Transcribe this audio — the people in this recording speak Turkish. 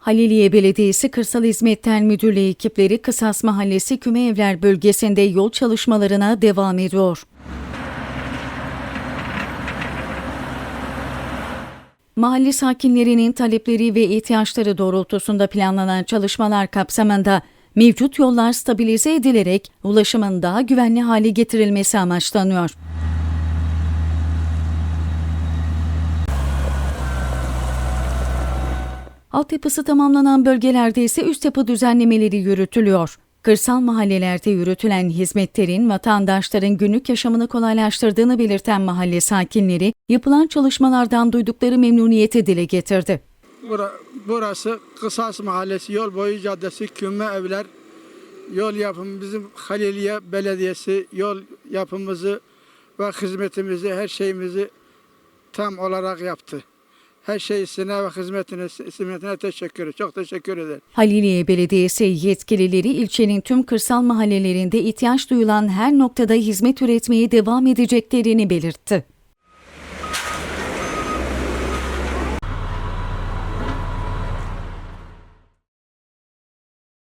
Haliliye Belediyesi Kırsal Hizmetler Müdürlüğü ekipleri Kısas Mahallesi Küme Evler bölgesinde yol çalışmalarına devam ediyor. Mahalle sakinlerinin talepleri ve ihtiyaçları doğrultusunda planlanan çalışmalar kapsamında mevcut yollar stabilize edilerek ulaşımın daha güvenli hale getirilmesi amaçlanıyor. Altyapısı tamamlanan bölgelerde ise üst yapı düzenlemeleri yürütülüyor. Kırsal mahallelerde yürütülen hizmetlerin vatandaşların günlük yaşamını kolaylaştırdığını belirten mahalle sakinleri, yapılan çalışmalardan duydukları memnuniyeti dile getirdi. Bura- Burası Kısas Mahallesi Yol Boyu Caddesi Kümme Evler yol yapımı bizim Haliliye Belediyesi yol yapımımızı ve hizmetimizi her şeyimizi tam olarak yaptı. Her şeysine ve hizmetine, hizmetine teşekkür. Çok teşekkür ederim. Haliliye Belediyesi yetkilileri ilçenin tüm kırsal mahallelerinde ihtiyaç duyulan her noktada hizmet üretmeye devam edeceklerini belirtti.